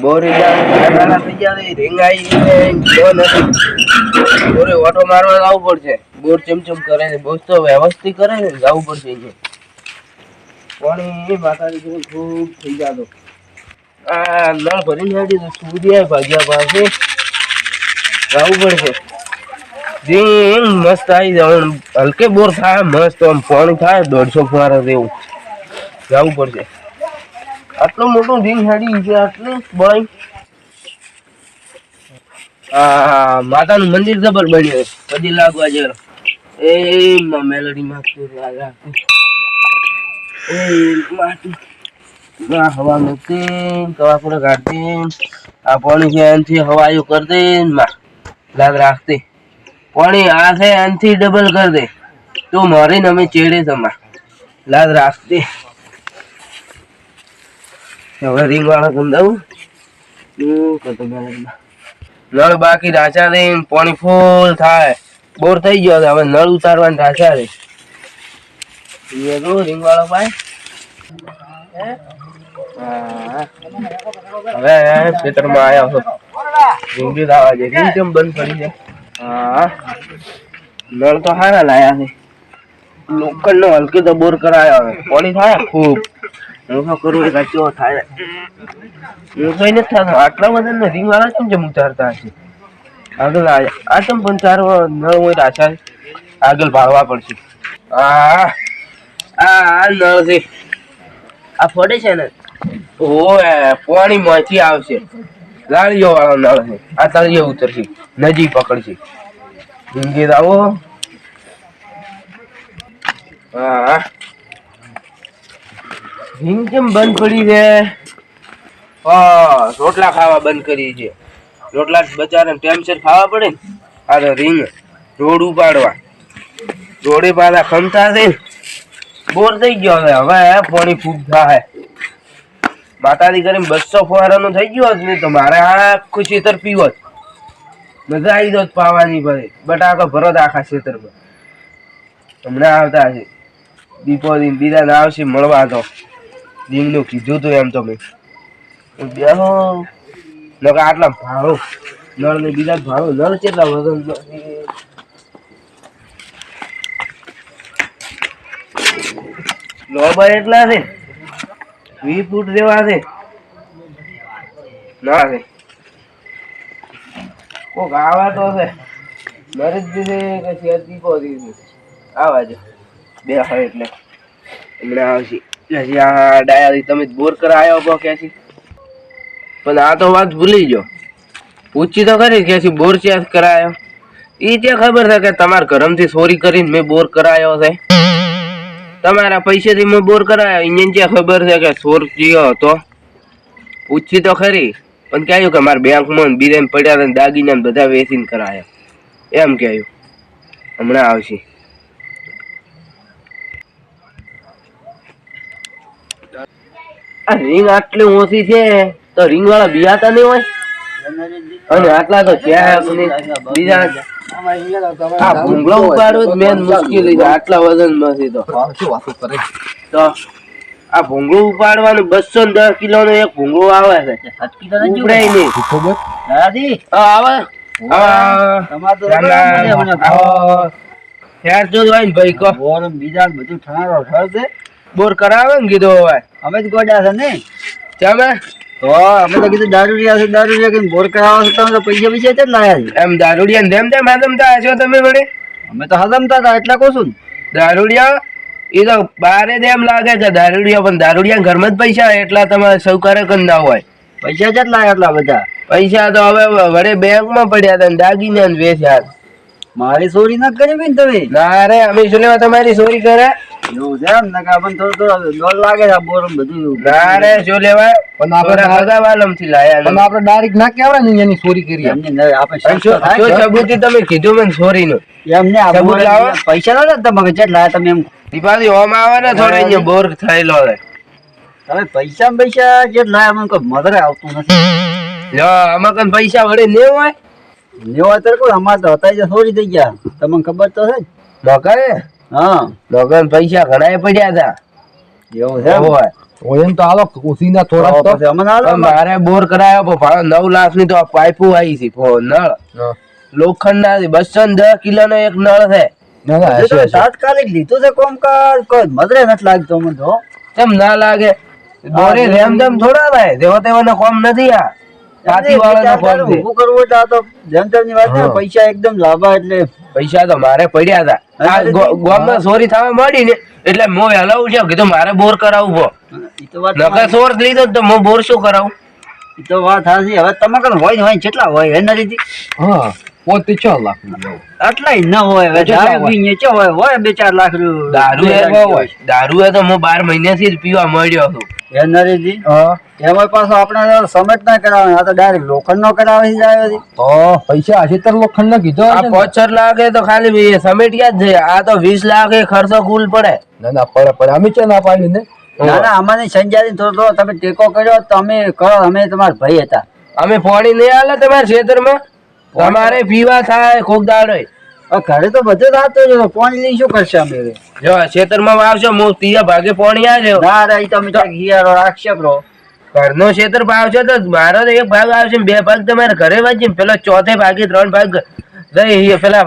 બોરી જો ઓટો મારવા જવું પડશે. બોર ચમચમ કરે છે બોસ તો વ્યવસ્થિત કરે ને, જવું પડશે અહીંયા. પાણી માતાજી જોડે ખૂબ થઈ જતો. આ નળ ભરી નાખી તો સૂર્ય ભાગ્યા પાસે જવું પડશે. જીમ મસ્ત આવી જવાનું હલકે બોર થાય, મસ્ત આમ પાણી થાય, દોઢસો ફુવારા જેવું. જવું પડશે. આટલું મોટો રીંગ હેડી છે, આટલું? બળ આ માતાનું મંદિર જબર બન્યું બધી લાગવા જેવો. એ મેલડી માં લાગા એ માટી. આ પાણી છે, એનથી હવાયું કરી દે, માં. લાગ રાખતી પાણી આ છે, એનથી ડબલ કરી દે. તો મારી ને અમે ચેડે તમા લાગ રાખતી હવે રીંગ વાળા કરતો નળ બાકી રાચા રે પાણી ફૂલ થાય. બોર થઈ ગયો હવે નળ ઉતારવાની રાચા રે રીંગ વાળો ભાઈ. હવે ખેતરમાં આવ્યા છો. બંધ પડી છે? હા. નળ તો સારા લાયા છે. લોકલ નો હલકી તો બોર કરાયો હવે. પાણી થાય ખૂબ. શું કરું એક ચો થાય? કઈ નથી થતો. આટલા બધા ને વાળા કેમ જેમ ઉતારતા હશે? આગળ આ કેમ પણ ચાર હોય રાછા આગળ ભાળવા પડશે. આ આ નળ છે. આ ફોડે છે ને? ઓએ પાણી માંથી આવશે. લાળીઓ વાળો નળ છે. આ તળિયે ઉતરશે. નજીક પકડશે. ઢીંગી આવો. હા હિંગ કેમ બંધ પડી છે? રોટલા ખાવા બંધ કરી છે. રોટલા બચારાને ટેમસર ખાવા પડે ને તો રીંગ રોડ ઉપાડવા. રોડે પાછા ખમતા છે બોર થઈ ગયો હવે હવે પાણી ફૂગ થાય માતાજી કરીને બસો ફુવારાનો થઈ ગયો હોત ને, તો મારે આખું ખેતર પીવો મજા આવી દોત પાવાની ભાઈ. બટાકો ભરો જ આખા ખેતરમાં. હમણાં આવતા છે. દીપો દિન બીજા ના આવશે મળવા તો. દીમનું કીધું તું એમ તમે બેહો. નકર આટલા ભાડો. નળ ને બીજા ભાડો. નળ કેટલા વજન લોબર એટલા છે. વી ફૂટ જેવા છે. ના છે કોક આવા તો છે. નરેશ દીધે કે શેર દીધી આવા જો. બે હોય એટલે. હમણાં આવશે. હજી આ ડાયરી તમે બોર કરાયો કહો કે પણ આ તો વાત ભૂલી ગયો. પૂછી તો ખરી કે બોર ચેસ કરાયો એ તે ખબર છે કે તમારા ઘરમથી ચોરી કરીને મેં બોર કરાયો છે. તમારા પૈસેથી મેં બોર કરાયો ઇન્જિન જે ખબર છે કે ચોર જીયો હતો. પૂછી તો ખરી, પણ કહ્યું કે મારા બેંકમાં બીરે પડ્યા દાગીના બધા વેચીને કરાયા એમ કહ્યું. હમણાં આવશે. આ રીંગ આટલી ઓછી છે તો રીંગ વાળા બિયાતા નહીં હોય? અને આટલા તો ક્યાં બીજા આ ભૂંગળો ઉપાડવો મેન મુશ્કેલી છે આટલા વજનમાંથી તો તો આ ભૂંગળું ઉપાડવાનું બસો ને દસ કિલો નો એક ભૂંગળું આવે છે. ઉપડાય નહીં. હા, આવે. હોય ને ભાઈ કહો બીજા બધું ઠારો ઠર છે બોર કરાવે ને કીધું હવે. અમે જ ગોડા છે ને? ચાલે તો અમે તો કીધું દારૂડિયા છે દારૂડિયા કઈ બોર કરાવો છો તમે તો પૈસા પૈસા જ લાયા છે? એમ દારૂડિયા ને તેમ તેમ હદમતા છો તમે વડે અમે તો હદમતા હતા એટલે કહું છું દારૂડિયા? એ તો બારે જ એમ લાગે કે દારૂડિયા પણ દારૂડિયા ઘરમાં જ પૈસા એટલા તમારે સૌકારે કન ના હોય. પૈસા જ લાયા એટલા બધા. પૈસા તો હવે વડે બેંકમાં પડ્યા હતા દાગીને ને વેચ્યા મારી ચોરી ના કરી ને તમે? ના રે અમે શું લેવા તમારી ચોરી કરે? એવું છે એમ? ને કે આપણને થોડું લાગે છે બધું. ના જો લેવાય? પણ આપણે થોડા હગાવાલમથી લાયા પણ આપણે ડાયરેક્ટ ના કહેવાય ને એની ચોરી કરી એમને આપણે અને શક તો શું થાય શું ને. સબૂતી તમે કીધું મને ચોરી નું એમને સબૂત લાવો. પૈસા ના તમે જેટ તમે એમ. દીપાલી ઓમ આવે ને થોડે અહીંયા બોર થયેલો છે તમે પૈસા પૈસા જેટ લાયા મને કોઈ મધરે આવતું નથી. જો આમાં કન પૈસા વડે ને હોય? તો કોઈ અમારે તો હતા જ થઈ ગયા. તમને ખબર તો છે જ. હા. પૈસા ઘણા પડ્યા હતા એવું છે હોય. હોય તો હાલો ઉસીના થોડા તો. પછી મારે બોર કરાયો ભાવ નવ લાખની તો પાઇપો આવી છે નળ. લોખંડ ના બસો ને દસ કિલો નો એક નળ છે. તાત્કાલિક લીધું છે કોમકાજ કોઈ મદરે નથી લાગતો મને તો. કેમ ના લાગે? બોરે રેમ જેમ થોડા થાય તેવો તેવાનો કોમ નથી આ. છાતી વાળાનો કોમ છે. ઊભું કરવું એટલે આ તો જેમ ની વાત છે પૈસા એકદમ લાભા એટલે પૈસા તો મારે પડ્યા હતા. આ ગો- ગામમાં ચોરી થવા મળી ને એટલે મો વહેલો ઉઠ્યો કીધું મારે બોર કરાવવું નકર સોર્સ લીધો તો મો બોર શું કરાવું? તો વાત હાજી હવે તમે કણ હોય હોય કેટલા હોય? એના લીધી? હા. પોતે છ લાખ રૂપિયા. આટલાય ન હોય હવે દારૂ પીને છ હોય? હોય બે ચાર લાખ રૂ- દારૂ બે એ લાખ બહુ હોય. દારૂ એ તો હું બાર મહિનાથી જ પીવા મળ્યો છું. એ હા. એમાં પાછો આપણે સમેટ ના કરાવે આ તો ડાયરેક્ટ લોખંડ નો કરાવે છે જાય તો પૈસા આશીતર લોખંડ નો કીધો આ હશે? પોચર લાખ તો ખાલી સમેટિયા જ છે. આ તો વીસ લાખ એ ખર્ચો કુલ પડે. ના ના પડે પડે. અમે છે ના પાડી ને ના ના અમારી સંજારી થોડો થોડો તમે ટેકો કર્યો તમે કરો અમે તમારા ભાઈ હતા. અમે ફોડી નહીં હાલે તમારા ખેતરમાં? તમારે પીવા થાય કોક દાડો ઘરે તો બધું થતું હોય. પાણી લઈ શું કરશે અમે? જો ખેતરમાં વાવશો હું ત્રીજા ભાગે પાણી આવે ના રે ઈ તમે તો ઘિયારો રાખશે બ્રો ઘરનો ખેતર ભાવશો તો મારો તો એક ભાગ આવશે બે ભાગ તમારે ઘરે વાંચી પેલો ચોથે ભાગે ત્રણ ભાગ દઈ એ પેલા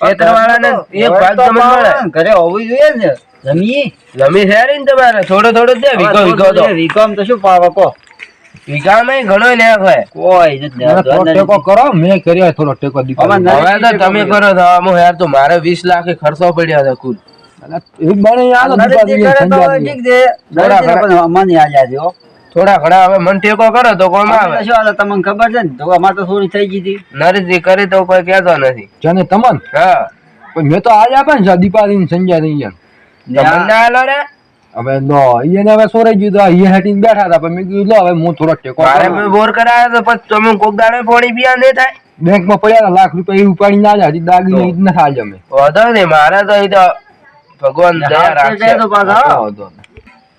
ખેતર વાળાને એક ભાગ તો મળે. ઘરે હોવું જોઈએ ને જમી જમી છે ને તમારે થોડો થોડો દે. વિકો વીઘો તો વીઘામાં તો શું પાવા કહો. ઘણો ને કોઈ થોડો લેતું. ટેકો કરો મેં કર્યો થોડો ટેકો દીકરો. અમાર ના- હવે તો તમે કરો તો આમ યાર તો મારે વીસ લાખ ખર્ચો પડ્યા હતા કુલ. હાલો નરેશજી દીપાજી, કરે તો સંજાજી. ઠીક છે. થોડા ઘણા- હવે મન ટેકો કરો તો કોમ આવે. શું હાલે તમને ખબર છે ને? તો અમારે તો થોડી થઈ ગઈ હતી. નરેશજી કરે તો કોઈ કહેતો નથી. જાને તમન? હા. મેં તો આજ આપે ને દીપાજી સંજય સંજાજી ને તો મને રે. હવે નો એને હવે સોરાઈ ગયું તો અહીંયા હેટીને બેઠા હતા પણ મેં કીધું લો હવે હું થોડો ટેકો મારે. મેં બોર કરાયો તો પછી તમે કોક દાડે પાણી પીવા ને થાય? બેંકમાં પડ્યા હતા લાખ રૂપિયા એ ઉપાડી ના જાય દાગી ને ના ખાજ અમે. વાંધો ને મારે તો એ તો ભગવાન દયા રાખશે. તો પાછા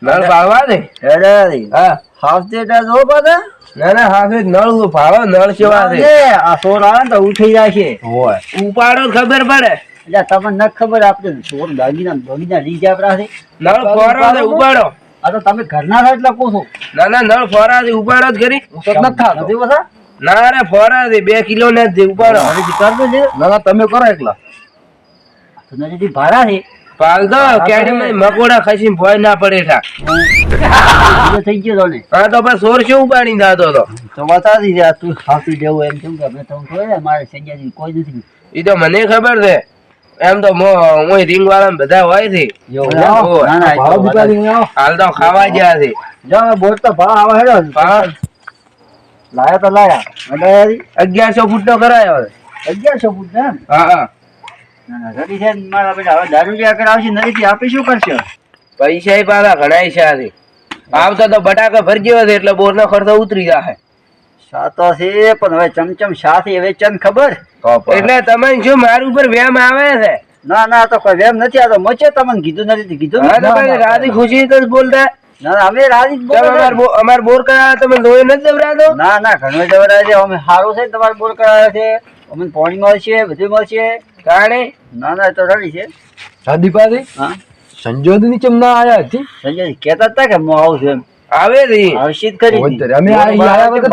નળ ભાવવા દે. અરે હા. હાફ દે તો જો પાછા. ના ના હાફ નળ ભાવો નળ સેવા છે આ સોર આવે ને તો ઉઠી જાય છે હોય. ઉપાડો ખબર પડે. એટલે તમને ન ખબર આપણે ચોર દાગીના દાગીના લઈ જાય આપણા નળ ફોરા છે ઉપાડો. આ તો તમે ઘરના છો એટલે પૂછો ના ના નળ ફોરા છે ઉપાડો જ કરી હું તો નથી થાતો. નથી? ના રે ફોરા છે બે કિલો ને જ છે ઉપાડો. હવે જી. કરતો છે ના ના તમે કરો એકલા. તને જે ભારા છે. પાલ દો કેડી મકોડા ખસી ભોય ના પડે ઠા. થઈ ગયો તો ને હા તો પછી સોર શું ઉબાડી દાતો તો? તો બતાવી દે તું ખાતું જેવું એમ કેમ કે અમે તમને કોઈ મારે સંજયજી કોઈ નથી. એ તો મને ખબર છે. એમ તો હું રિંગ વાળા બધા હોય છે. હાલ તો ખાવા ગયા છે. જો બોટ તો ભાવ આવે છે લાયા તો લાયા. અને અગિયારસો ફૂટ નો કરાયો અગિયારસો ફૂટ ને હા હા. રેડી છે મારા બેટા. હવે દારૂ જે આગળ આવશે નરીથી આપી શું કરશે? પૈસા પાછા ઘણા છે આવતો તો બટાકા ભરજી હશે એટલે બોર નો ખર્ચો ઉતરી છે પણ હવે ચમચમ સાથે હવે ચમ ખબર? એટલે તમે શું મારું ઉપર વ્યામ આવે છે. ના ના તો કોઈ વેમ નથી આ તો મચે તમને કીધું નથી કીધું રાધી ખુશી તો બોલતા? ના ના અમે રાજી તમે અમાર બોર કરાવે તમે લોહી નથી જવરાતો ના ના ઘણો જવરાય છે. અમે સારું છે ને તમારે બોર કરાવે છે. અમે પાણી મળશે બધું મળશે. કારણે ના ના એ તો રેડી છે. હા. સંજોદની ચમ ના આયા હતી? સંજોદ કહેતા હતા કે હું આવું છું એમ. આવે છે આવશી જ ખરી હોય જ ત્યારે. અમે આ- આયા વગર તો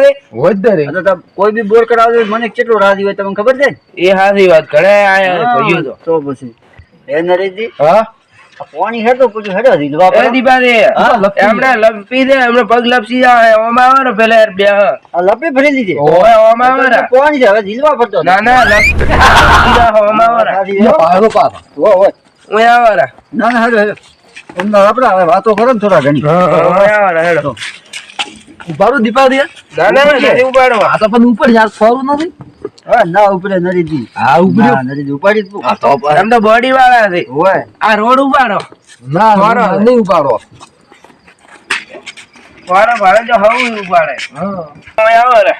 છે હોય દરે. તો કોઈ બી બોર કરાવજો મને કેટલો રાજી હોય તમને ખબર છે એ હાથી વાત ઘણા આયા છે તો તો પછી. એ નરેશજી? હા? પાણી હેડો પછી હેડો પર એમણે લપી દે એમણે પગ લપસી જાય ઓમ આવે ને પેલા બે. હા. લપી ભરી લીધી. ઓવે ઓમ આવે ને. પાણી હવે પડતો ના ના ઓમ આવે ને. આવે ના ના હેડો હેડો. એમના આપડા હવે વાતો કરો ને થોડા ઘણી. ઓમે દીપા ના ના આ તો પણ ઉપર યાર ફરું નથી. ના ઉપરે નરીજી હા ઉપડ્યો ના નરીજી ઉપાડી જ તો એમ તો બોડી વાળા છે. આ રોડ ઉપાડો. ના ફરો. નહીં ઉપાડો. વાળો ભાડે જો હવું ઉપાડે. હા. આવે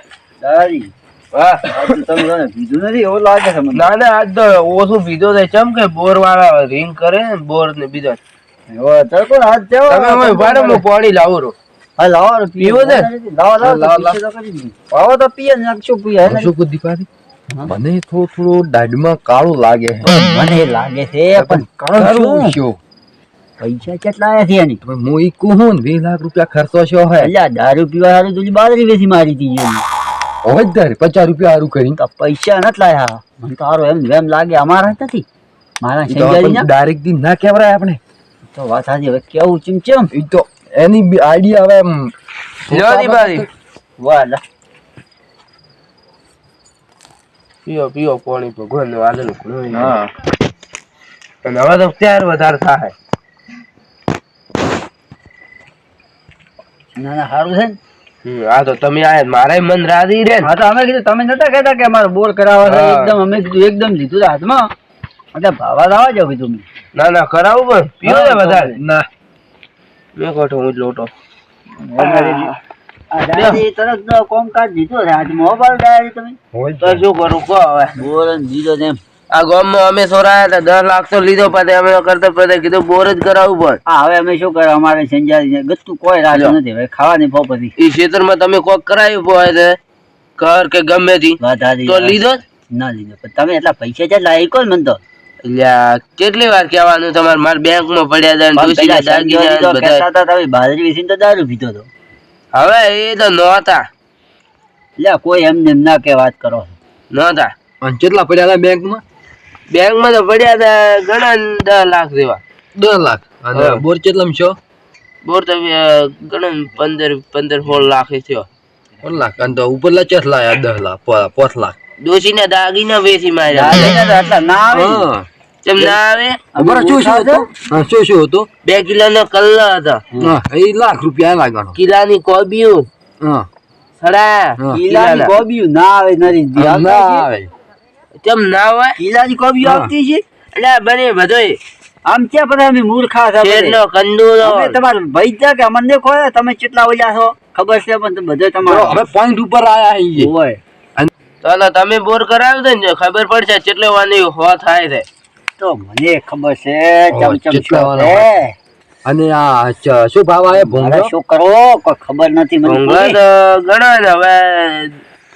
એવું લાગે ના ના આજ તો ઓછું પીધો ચમ કે બોર વાળા રિંગ કરે ને બોર ને બીજો હવે હાથ તમે હું લાવું હા લાવો પીવો છે? લાવો લાવો તો કરી પીએ ને પીએ શું મને થોડું થોડું દાઢમાં કાળું લાગે છે. મને લાગે છે પણ કારણ શું પૈસા કેટલા આવ્યા છે એની? હું ઈ કહું ને વીસ લાખ રૂપિયા ખર્ચો છો હે. એટલે દારૂ પીવા હારું તું બાદરી વેચી મારી હતી. હોય જ પચાસ રૂપિયા સારું કરીને. તો પૈસા નથી લાયા. મને તો સારું એમ એમ લાગે અમારા નથી. મારા સંજારી ડાયરેક્ટ દી ના કેવરાય આપણે. તો વાત સાચી હવે કેવું ચમચમ એ તો એની આઈડિયા હવે એમ લેવાની બારી. વાહ લા. પીઓ પીઓ પાણી ભગવાનનું આલેલું નું હા. અને હવે તો ત્યાર વધારે થાય. ના ના સારું છે ને. હમ, આ તો તમે આયા મારે મન રાજી રે ને. હા તો અમે કીધું તમે નતા કહેતા કે અમારે બોર કરાવવા એકદમ અમે કીધું એકદમ લીધું હાથમાં. એટલે ભાવા લાવવા જાવ કીધું મેં. ના ના કરાવું પણ. પીઓ ને વધારે. ના. મેં કોઠો હું જ લોટો. આ ડાયરી તરત તો કોમકાજ દીધો છે. આજે મોબાઈલ ડાયરી તમે? હોય જ તો શું કરું? કહો હવે. બોર જ દીધો તેમ આ ગામમાં અમે સોરાયા હતા. દસ લાખ તો લીધો પછી અમે કરતા પછી કીધું બોર જ કરાવવું પણ. હા હવે અમે શું કરે અમારે સંજારી ગતું કોઈ રાજો નથી. હવે ખાવાની ફોપતી એ ક્ષેત્રમાં તમે કોક કરાવ્યું હોય છે ઘર કે ગમે થી તો લીધો ના લીધો. તમે એટલા પૈસા કેટલા એ કોણ મને તો. અલ્યા કેટલી વાર કહેવાનું? તમારે મારા બેંકમાં પડ્યા હતા દાગીના બધા હતા તમે બાજરી વેચીને તો દારૂ પીધો હતો હવે એ તો નહોતા. એટલે કોઈ એમને એમ ના કે વાત કરો. નહોતા. અને કેટલા પડ્યા હતા બેંકમાં? બેંકમાં તો પડ્યા હતા ઘણા દસ લાખ જેવા. દસ લાખ? અને બોર કેટલામાં છો? બોર તો ઘણા પંદર પંદર સોળ લાખ થયો. સોળ લાખ. અને તો ઉપરલા ચેસ લાયા? દસ લાખ પાંચ લાખ. ડોશીના દાગીના વેચી માર્યા. ના આવે. હા ના આવે અમારે શું શું હતું? શું શું હતું? બે કિલોનો કલ્લો હતા. હા એ લાખ રૂપિયા લાગવાનો કિલાની કોબીયું હા. સડા. હા. ના આવે નરેશજી. ના આવે કેમ ના હોય કિલ્લાની કોબીયું આવતી છે? એટલે બને બધોય. આમ ક્યાં બધા અમે મૂર્ખા છે શેરનો કંદુરો અમે તમારે ભાઈ છે કે અમને દેખો તમે કેટલા વજા છો? ખબર છે પણ તમે તમારો. હવે પોઈન્ટ ઉપર આયા હોય તો તમે બોર કરાવી દે ને ખબર પડશે કેટલે વાની હો થાય છે. તો મને ખબર છે ચમચમ શું અને આ શું ભાવ આવે? ભૂંગળો? શું કરો? કોઈ ખબર નથી મને ભોંગળા તો ઘણા ને હવે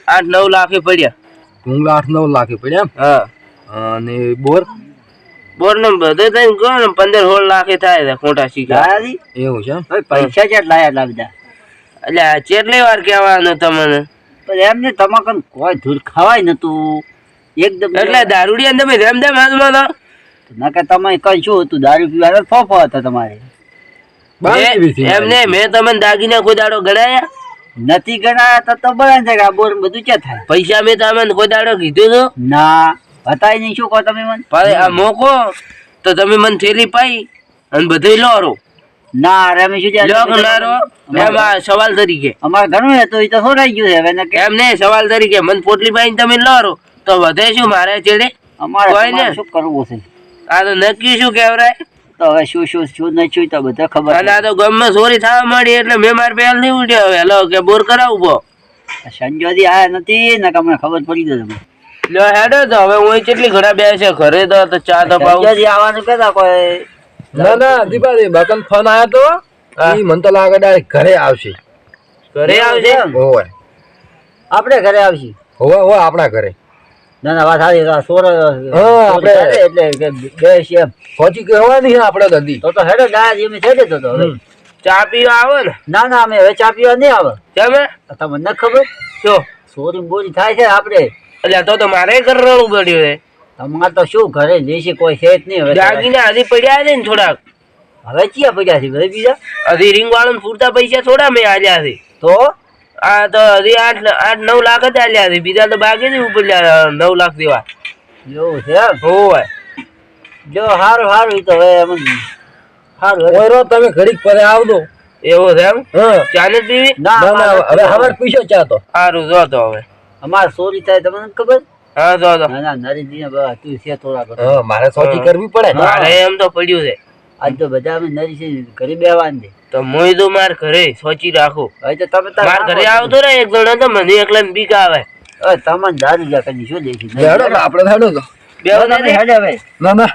આઠ નવ લાખે પડ્યા. ભૂંગળા આઠ નવ લાખે પડ્યા? હા. અને બોર? બોર ને બધે થઈને કહો ને પંદર સોળ લાખે થાય છે ખોટા શીખા. એવું છે પૈસા કેટલા એટલા બધા એટલે કેટલી વાર કહેવાનું તમને પણ એમને તમાકન કોઈ ધૂર ખવાય નતું. એકદમ એટલે દારૂડિયા ને તમે રેમ દેમ હાથમાં ના નકર તમે કઈ શું હતું? દારૂ પીવા ફોફો હતા તમારે. એમને એમ ને મેં તમને દાગીના કોઈ દાડો ગણાયા? નથી ગણાયા તો તો બરાબર છે કે આ બોર બધું ક્યાં થાય? પૈસા મેં તમને કોઈ દાડો કીધું તો? ના બતાય નહીં શું કહો તમે મને. આ મોકો તો તમે મને થેલી પાઈ અને બધું લો ના અરે અમે શું આ સવાલ તરીકે. અમારે ઘણું તો એ તો સોરાઈ ગયું છે હવે ને કેમ ને સવાલ તરીકે. મન પોટલી બાઈ તમે લો તો વધે શું મારે ચેડે અમારે. શું કરવું છે? આ તો નક્કી શું કહેવરાય? તો હવે શું શું શું ન છું તો બધા ખબર અને આ તો ગમમાં ચોરી થવા માંડી એટલે મેં મારે પહેલ નહીં ઉઠ્યો હવે. લો કે બોર કરાવું બો સંજોદી આયા નથી ને કે અમને ખબર પડી ગઈ તમે લો હેડો તો. હવે હું કેટલી ઘણા બે છે ઘરે તો ચા તો પાઉં. આવવાનું કેતા કોઈ ના ના દીપાજી બકન ફોન આવ્યો તો એ મને તો લાગે ડાયરેક્ટ ઘરે આવશે. ઘરે આવશે હોય આપણે ઘરે આવશે? હોવે હોવે આપણા ઘરે. ના ના વાત સારી સોર આપણે- એટલે બે છે પહોંચી કહેવાની આપણે દંડી તો તો હેડો ના એમ થઈ જતો તો હવે. ચા પીવા આવે ને? ના ના અમે હવે ચા પીવા નહીં આવે. કેમ તમને ખબર? જો સોરી બોરી થાય છે આપણે. એટલે તો તો મારે કરવાનું પડ્યું છે. તમારે તો શું ઘરે લેશે કોઈ છે જ નહીં હવે દાગીના હજી પડ્યા છે ને થોડાક. હવે ચિયા પડ્યા છે ભાઈ બીજા? હજી રિંગ વાળું પૂરતા પૈસા થોડા મેં આલ્યા છે. તો? આ તો હજી આઠ આઠ નવ લાખ જ આલ્યા છે. બીજા તો બાકી નહીં ઉપર નવ લાખ જેવા. એવું છે હોય જો સારું સારું તો હવે એમ. સારું. તમે ઘડીક પરે આવજો. એવો છે એમ? ચાલે પીવી ના હવે હવે પીશો ચા તો. સારું જો તો હવે. અમારે સોરી થાય તમને ખબર? હા જો તો ના ના નરેશજી તું છે થોડા હા મારે સોચી કરવી પડે મારે એમ તો પડ્યું છે. આજ તો બધા અમે નરી છે ઘરે બેવાન દે. તો મોય તો માર ઘરે સોચી રાખો. હવે તો તમે તાર માર ઘરે આવતો ને એક જણો તો મને એકલા બીક આવે. હવે તમને દારૂ જા શું દેખી? હેડો ને આપણે હેડો તો. બે તમે. હેડે હવે. ના ના.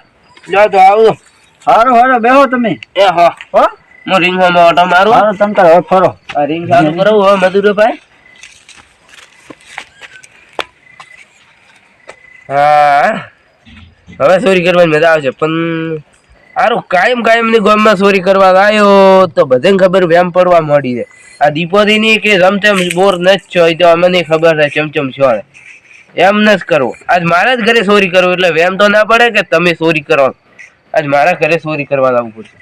જો તો આવું સારું સારું બેહો તમે. એ હો. હો. હું રિંગમાં ઓટો મારું. સારું તમે તાર હવે ફરો. આ રિંગ ચાલુ કરાવું હવે મધુરભાઈ. હા. હવે ચોરી કરવાની મજા આવશે, પણ હારું, કાયમ કાયમની ગામમાં ચોરી કરવા આવ્યો તો બધાને ખબર વેમ પડવા મળી છે. આ દીપોદી ની કે રમચમ બોર ન જ છો તો અમને ખબર છે ચમચમ છો એમ ન જ કરવો. આજ મારા જ ઘરે ચોરી કરવું, એટલે વેમ તો ના પડે કે તમે ચોરી કરો? આજ મારા ઘરે ચોરી કરવા લાવવું પડશે.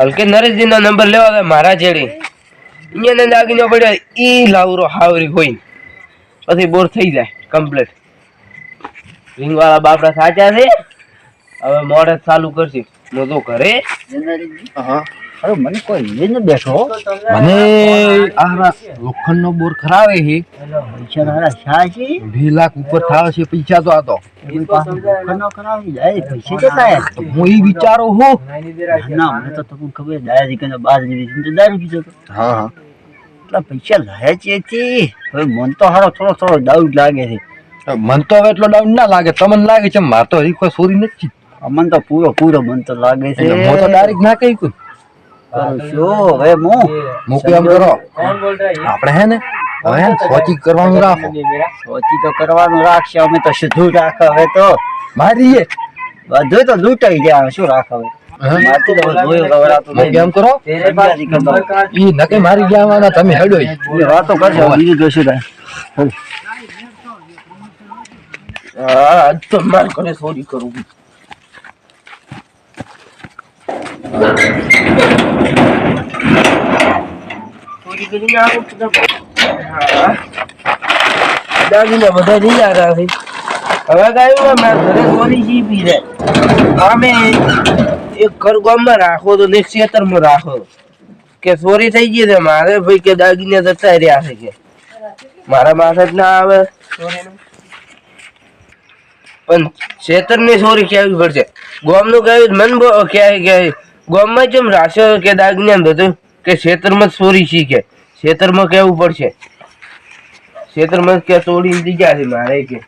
હલકે નરેશજી નો નંબર લેવા આવે મારા જેડી. અહીંયા દાગીનો પડ્યો, ઈ લાવરો હાવરી હોય પછી બોર થઈ જાય કમ્પ્લીટ રિંગ વાળા બાપડા સાચા છે? હવે મોડે ચાલુ કરશે. હું તો ઘરે. અરે મને કોઈ લઈને બેઠો. મને આ લોખંડ નો બોર ખરાવે છે. પૈસા શા છે? બે લાખ ઉપર થાય છે પૈસા તો આ તો. હું એ વિચારો હું. ના મને તો તમને ખબર દાદાજી કને બાર જેવી તો દારૂ પીધો હા હા. એટલા પૈસા લાયા છે હવે મન તો હારો થોડો થોડો ડાઉટ લાગે છે. મન તો હવે એટલો ડાઉન ના લાગે. તમને લાગે છે મારે તો હજી સોરી ચોરી નથી. મન તો પૂરો પૂરો મન તો લાગે છે. હું તો ડાયરેક્ટ ના કહી કું કરું હવે મો મૂકે એમ કરો. આપણે હે ને? હવે સોચી કરવાનું રાખો. સોચી તો કરવાનું રાખશે. અમે તો સીધું રાખ હવે તો. મારી એ? બધું તો લૂંટાઈ ગયા. શું રાખ હવે? મારી ગયા તમે હેડો. વાતો કરજો બીજું શું થાય હા તો માર ઘરે થોડી હા. દાગીના બધા જઈ આવ્યા છે. હવે ઘરે ચોરી જીપી છે આમે એક ઘર ગામમાં રાખો તો ને ખેતરમાં રાખો. કે ચોરી થઈ ગઈ છે મારે, ભાઈ કે દાગીના જતા રહ્યા છે મારા માથે જ ના આવે. પણ છેતરની સોરી કેવી પડશે? ગોમનું કહેવું મન ક્યાંય ક્યાંય. ગોમમાં જેમ રાશે કે દાગીના બધું કે છેતરમાં ચોરી શીખે છેતરમાં કેવું પડશે? છેતરમાં કે તોડીને દીધા છે મારે કે